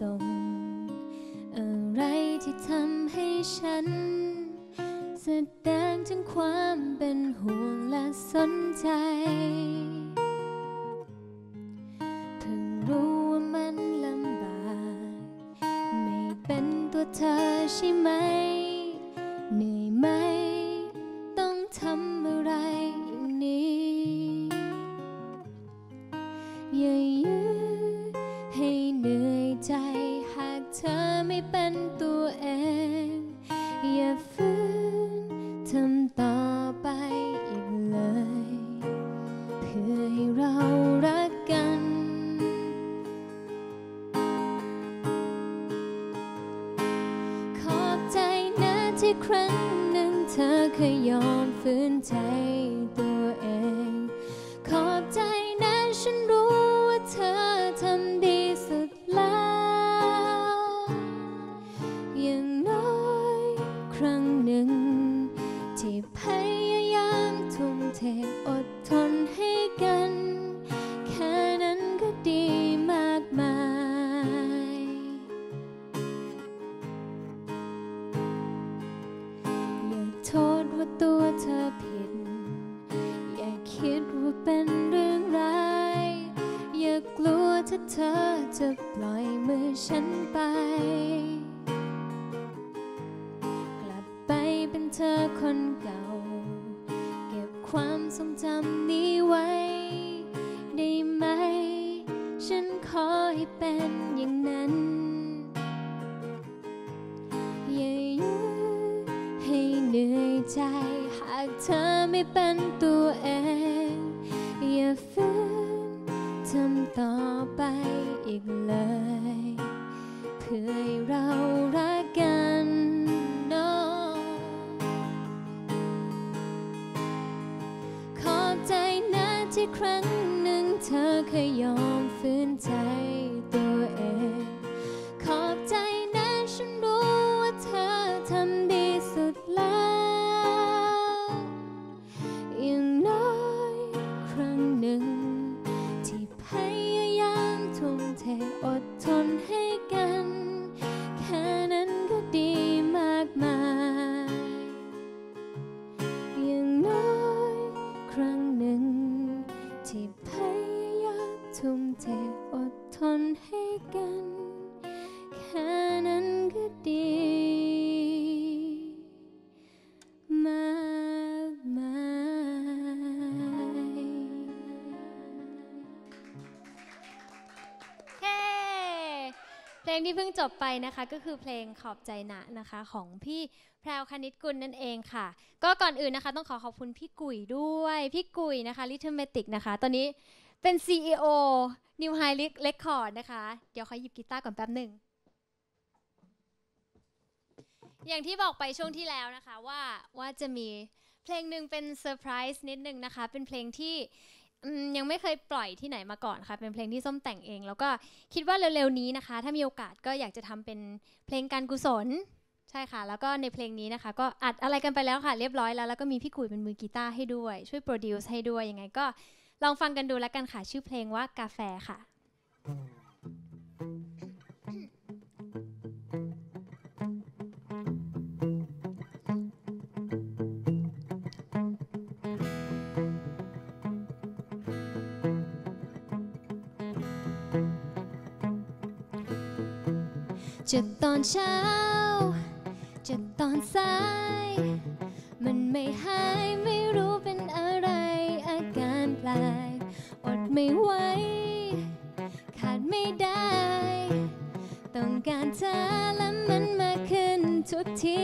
ส่ง อะไรที่ทำให้ฉัน แสดงถึงความเป็นห่วงและสนใจ อมฝืนใจ อจะปล่อยมือฉันไป กลับไปเป็นเธอคนเก่า เก็บความทรงจำนี้ไว้ ได้ไหม ฉันขอให้เป็นอย่างนั้นอย่ายื้อให้เหนื่อยใจ หากเธอไม่เป็นตัว ต่อไปอีกเลย เพื่อให้เรารักกัน no ขอบใจนะที่ครั้งหนึ่งเธอเคยยอมฟื้นใจ ทุ่มเทอดทนให้กัน แค่นั้นก็ดีมากมายเฮ้เพลงที่เพิ่งจบไปนะคะก็คือเพลงขอบใจนะนะคะของพี่แพรวคณิตกุลนั่นเองค่ะ ก็ก่อนอื่นนะคะ ต้องขอขอบคุณพี่กุ๋ยด้วย พี่กุ๋ยนะคะ l i t t l e m a t i c นะคะ ตอนนี้ เป็น CEO New High Record นะคะ เดี๋ยวขอหยิบกีตาร์ก่อนแป๊บหนึ่ง อย่างที่บอกไปช่วงที่แล้วนะคะว่าว่าจะมีเพลงหนึ่งเป็นเซอร์ไพรส์นิดนึงนะคะ เป็นเพลงที่ยังไม่เคยปล่อยที่ไหนมาก่อนค่ะ เป็นเพลงที่ส้มแต่งเอง แล้วก็คิดว่าเร็วๆนี้นะคะ ถ้ามีโอกาสก็อยากจะทำเป็นเพลงการกุศลใช่ค่ะ แล้วก็ในเพลงนี้นะคะ ก็อัดอะไรกันไปแล้วค่ะ เรียบร้อยแล้ว แล้วก็มีพี่กุยเป็นมือกีตาร์ให้ด้วย ช่วยโปรดิวซ์ให้ด้วยยังไงก็ ลองฟังกันดูแล้วกันค่ะ ชื่อเพลงว่ากาแฟค่ะจะตอนเช้า จะตอนสาย มันไม่หายไม่รู้ ไม่ไหว ขาดไม่ได้ ต้องการเธอและมันมาขึ้นทุกที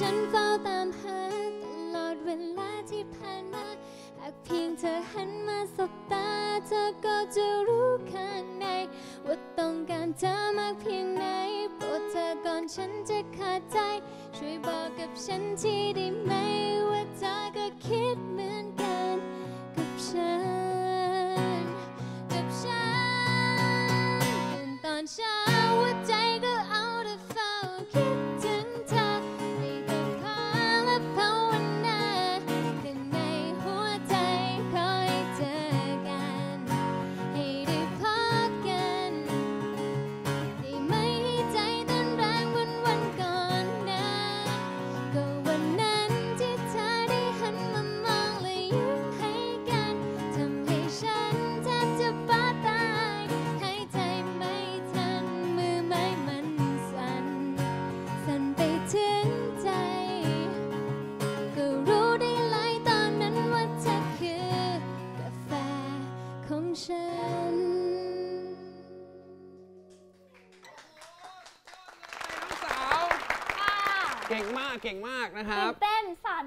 ฉันเฝ้าตามหาตลอดเวลาที่ผ่านมาหากเพียงเธอหันมาสบตา เธอก็จะรู้ข้างใน ว่าต้องการเธอมากเพียงไหนโปรดเธอก่อนฉันจะขาดใจ ช่วยบอกกับฉันทีได้ไหม ว่าเธอก็คิดเหมือนกัน เก่งมากเก่งมากนะครัตื่บ นเต้นสั่น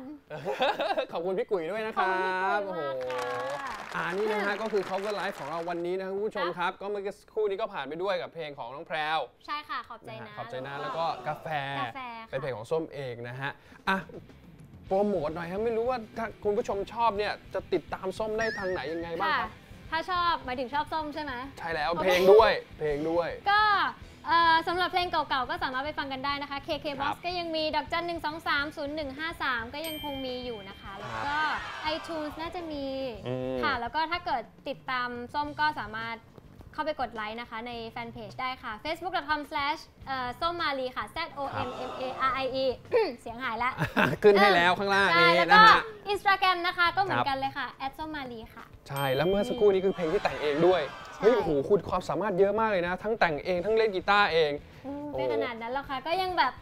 ขอบคุณพี่กุ๋ยด้วยนะครับขอบคุณพี่กุ๋ยมากค่ะอ่านี่นะฮะก็คือ cover life ของเราวันนี้นะครับคุณผู้ชมครับ ก็เมื่อสักครู่นี้ก็ผ่านไปด้วยกับเพลงของน้องแพรวใช่ค่ะขอบใจนะฮะนะ ขอบใจนะแล้วก็กาแฟกาแฟค่ะ เป็นเพลงของส้มเองนะฮะอะโปรโมทหน่อยครับไม่รู้ว่าถ้าคุณผู้ชมชอบเนี่ยจะติดตามส้มได้ทางไหนยังไงบ้างค่ะ ครับถ้าชอบหมายถึงชอบส้มใช่ไหม ใช่แล้วโอเคเพลงด้วยเพลงด้วย ก็ เอ่อสำหรับเพลงเก่าๆ ก็สามารถไปฟังกันได้นะคะ KK ครั Box บก็ยังมีดอกจันหนึ่งสองสามศูนย์หนึ่งห้าสามก็ยังคงมีอยู่นะคะ แล้วก็ iTunes น่าจะมีอืม ค่ะ แล้วก็ถ้าเกิดติดตามส้มก็สามารถ เข้าไปกดไลค์นะคะในแฟนเพจได้ค่ะ facebook.com slash ส้มมาลีค่ะ z o m m a r i e เสียงหายแล้ว ขึ้นให้แล้วข้างล่างใช่นี้แล้วนะก็ฮะ อินสตาแกรมนะคะก็เหมือครันบ กันเลยค่ะ ส้มมาลีค่ะ ใช่ แล้วเมื่อสักครู่นี้คือเพลงที่แต่งเองด้วยใช่เฮ้ย โอ้โห คุณความสามารถเยอะมากเลยนะ ทั้งแต่งเอง ทั้งเล่นกีตาร์เอง อืมโอ้ไม่ขนาดนั้นหรอกค่ะ ก็ยังแบบ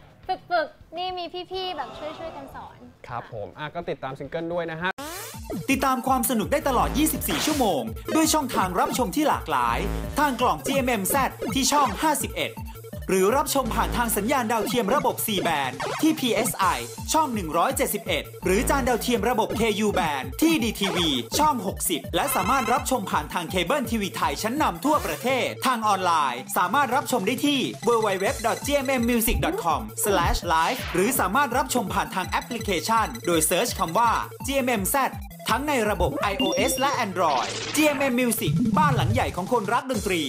ฝึกๆ นี่มีพี่ๆ แบบช่วยๆ กันสอน ครับผม อะ ก็ติดตามซิงเกิลด้วยนะฮะ ติดตามความสนุกได้ตลอด 24 ชั่วโมง ด้วยช่องทางรับชมที่หลากหลาย ทางกล่อง GMMZ ที่ช่อง 51 หรือรับชมผ่านทางสัญญาณดาวเทียมระบบ C band ที่ PSI ช่อง 171 หรือจานดาวเทียมระบบ KU band ที่ DTV ช่อง 60 และสามารถรับชมผ่านทางเคเบิลทีวีไทยชั้นนำทั่วประเทศ ทางออนไลน์ สามารถรับชมได้ที่ www.gmmmusic.com/live หรือสามารถรับชมผ่านทางแอปพลิเคชัน โดยเซิร์ชคำว่า GMMZ ทั้งในระบบ iOS และ Android GMM Music บ้านหลังใหญ่ของคนรักดนตรี